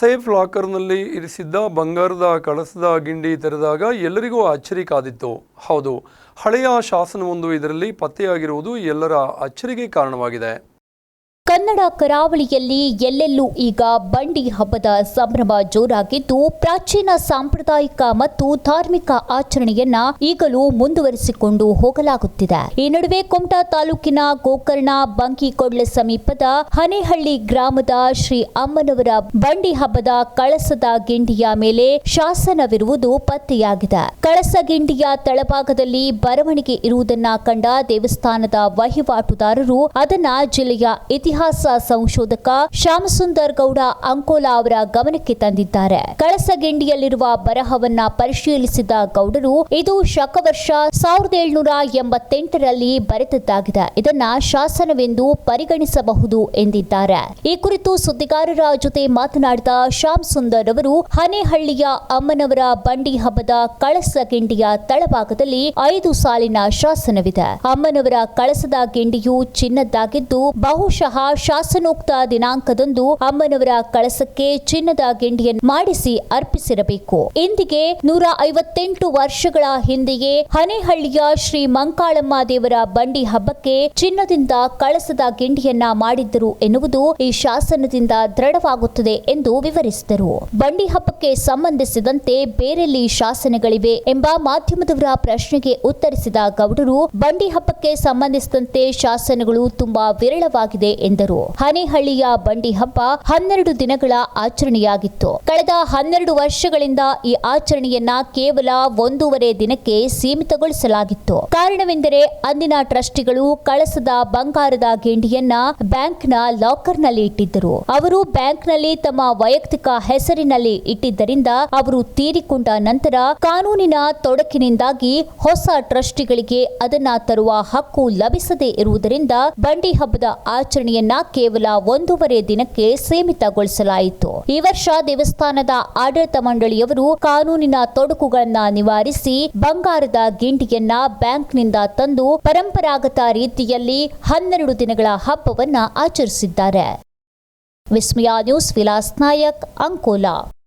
Safe ಲಾಕರ್ನಲ್ಲಿ ಇರಿಸಿದ್ದ ಬಂಗಾರದ, ಕಳಸದ ಗಿಂಡಿ ತೆರೆದಾಗ ಎಲ್ಲರಿಗೂ ಅಚ್ಚರಿ ಕಾದಿತ್ತು. ಹೌದು, ಹಳೆಯ ಶಾಸನವೊಂದು ಇದರಲ್ಲಿ ಪತ್ತೆಯಾಗಿರುವುದು ಎಲ್ಲರ ಅಚ್ಚರಿಗೆ ಕಾರಣವಾಗಿದೆ. ಕನ್ನಡ ಕರಾವಳಿಯಲ್ಲಿ ಎಲ್ಲೆಲ್ಲೂ ಈಗ ಬಂಡಿ ಹಬ್ಬದ ಸಂಭ್ರಮ ಜೋರಾಗಿದ್ದು, ಪ್ರಾಚೀನ ಸಾಂಪ್ರದಾಯಿಕ ಮತ್ತು ಧಾರ್ಮಿಕ ಆಚರಣೆಯನ್ನ ಈಗಲೂ ಮುಂದುವರಿಸಿಕೊಂಡು ಹೋಗಲಾಗುತ್ತಿದೆ. ಈ ನಡುವೆ ಕುಮಟಾ ತಾಲೂಕಿನ ಗೋಕರ್ಣ ಬಂಕಿಕೊಡ್ಲೆ ಸಮೀಪದ ಹನೇಹಳ್ಳಿ ಗ್ರಾಮದ ಶ್ರೀ ಅಮ್ಮನವರ ಬಂಡಿ ಹಬ್ಬದ ಕಳಸದ ಗಿಂಡಿಯ ಮೇಲೆ ಶಾಸನವಿರುವುದು ಪತ್ತೆಯಾಗಿದೆ. ಕಳಸ ಗಿಂಡಿಯ ತಳಭಾಗದಲ್ಲಿ ಬರವಣಿಗೆ ಇರುವುದನ್ನ ಕಂಡ ದೇವಸ್ಥಾನದ ವಹಿವಾಟುದಾರರು ಅದನ್ನ ಜಿಲ್ಲೆಯ ಇತಿಹಾಸ ಸಂಶೋಧಕ ಶ್ಯಾಮಸುಂದರ್ ಗೌಡ ಅಂಕೋಲಾ ಅವರ ಗಮನಕ್ಕೆ ತಂದಿದ್ದಾರೆ. ಕಳಸಗಿಂಡಿಯಲ್ಲಿರುವ ಬರಹವನ್ನ ಪರಿಶೀಲಿಸಿದ ಗೌಡರು ಇದು ಶಕವರ್ಷ ಸಾವಿರದ ಏಳುನೂರ ಎಂಬತ್ತೆಂಟರಲ್ಲಿ ಬರೆದದ್ದಾಗಿದೆ. ಇದನ್ನ ಶಾಸನವೆಂದು ಪರಿಗಣಿಸಬಹುದು ಎಂದಿದ್ದಾರೆ. ಈ ಕುರಿತು ಸುದ್ದಿಗಾರರ ಜೊತೆ ಮಾತನಾಡಿದ ಶ್ಯಾಮ್ ಸುಂದರ್ ಅವರು, ಹನೇಹಳ್ಳಿಯ ಅಮ್ಮನವರ ಬಂಡಿ ಹಬ್ಬದ ಕಳಸಗಿಂಡಿಯ ತಳಭಾಗದಲ್ಲಿ ಐದು ಸಾಲಿನ ಶಾಸನವಿದೆ. ಅಮ್ಮನವರ ಕಳಸದ ಗಿಂಡಿಯು ಚಿನ್ನದ್ದಾಗಿದ್ದು ಬಹುಶಃ ಶಾಸನೋಕ್ತ ದಿನಾಂಕದಂದು ಅಮ್ಮನವರ ಕಳಸಕ್ಕೆ ಚಿನ್ನದ ಗಿಂಡಿಯನ್ನು ಮಾಡಿಸಿ ಅರ್ಪಿಸಿರಬೇಕು. ಇಂದಿಗೆ ನೂರ ಐವತ್ತೆಂಟು ವರ್ಷಗಳ ಹಿಂದೆಯೇ ಹನೇಹಳ್ಳಿಯ ಶ್ರೀ ಮಂಕಾಳಮ್ಮ ದೇವರ ಬಂಡಿ ಹಬ್ಬಕ್ಕೆ ಚಿನ್ನದಿಂದ ಕಳಸದ ಗಿಂಡಿಯನ್ನ ಮಾಡಿದ್ದರು ಎನ್ನುವುದು ಈ ಶಾಸನದಿಂದ ದೃಢವಾಗುತ್ತದೆ ಎಂದು ವಿವರಿಸಿದರು. ಬಂಡಿ ಹಬ್ಬಕ್ಕೆ ಸಂಬಂಧಿಸಿದಂತೆ ಬೇರೆಲ್ಲಿ ಶಾಸನಗಳಿವೆ ಎಂಬ ಮಾಧ್ಯಮದವರ ಪ್ರಶ್ನೆಗೆ ಉತ್ತರಿಸಿದ ಗೌಡರು, ಬಂಡಿ ಹಬ್ಬಕ್ಕೆ ಸಂಬಂಧಿಸಿದಂತೆ ಶಾಸನಗಳು ತುಂಬಾ ವಿರಳವಾಗಿದೆ ಎಂದರು. ಹನೇಹಳ್ಳಿಯ ಬಂಡಿ ಹಬ್ಬ ಹನ್ನೆರಡು ದಿನಗಳ ಆಚರಣೆಯಾಗಿತ್ತು. ಕಳೆದ ಹನ್ನೆರಡು ವರ್ಷಗಳಿಂದ ಈ ಆಚರಣೆಯನ್ನ ಕೇವಲ ಒಂದೂವರೆ ದಿನಕ್ಕೆ ಸೀಮಿತಗೊಳಿಸಲಾಗಿತ್ತು. ಕಾರಣವೆಂದರೆ ಅಂದಿನ ಟ್ರಸ್ಟಿಗಳು ಕಳಸದ ಬಂಗಾರದ ಗೆಂಡಿಯನ್ನ ಬ್ಯಾಂಕ್ನ ಲಾಕರ್ನಲ್ಲಿ ಇಟ್ಟಿದ್ದರು. ಅವರು ಬ್ಯಾಂಕ್ನಲ್ಲಿ ತಮ್ಮ ವೈಯಕ್ತಿಕ ಹೆಸರಿನಲ್ಲಿ ಇಟ್ಟಿದ್ದರಿಂದ ಅವರು ತೀರಿಕೊಂಡ ನಂತರ ಕಾನೂನಿನ ತೊಡಕಿನಿಂದಾಗಿ ಹೊಸ ಟ್ರಸ್ಟಿಗಳಿಗೆ ಅದನ್ನ ತರುವ ಹಕ್ಕು ಲಭಿಸದೇ ಇರುವುದರಿಂದ ಬಂಡಿ ಹಬ್ಬದ ಆಚರಣೆಯನ್ನ ಕೇವಲ ಒಂದೂವರೆ ದಿನಕ್ಕೆ ಸೀಮಿತಗೊಳಿಸಲಾಯಿತು. ಈ ವರ್ಷ ದೇವಸ್ಥಾನದ ಆಡಳಿತ ಮಂಡಳಿಯವರು ಕಾನೂನಿನ ತೊಡಕುಗಳನ್ನ ನಿವಾರಿಸಿ ಬಂಗಾರದ ಗಿಂಡಿಯನ್ನ ಬ್ಯಾಂಕ್ನಿಂದ ತಂದು ಪರಂಪರಾಗತ ರೀತಿಯಲ್ಲಿ ಹನ್ನೆರಡು ದಿನಗಳ ಹಬ್ಬವನ್ನು ಆಚರಿಸಿದ್ದಾರೆ. ವಿಸ್ಮಯ ನ್ಯೂಸ್ ವಿಲಾಸ್ ನಾಯಕ್, ಅಂಕೋಲಾ.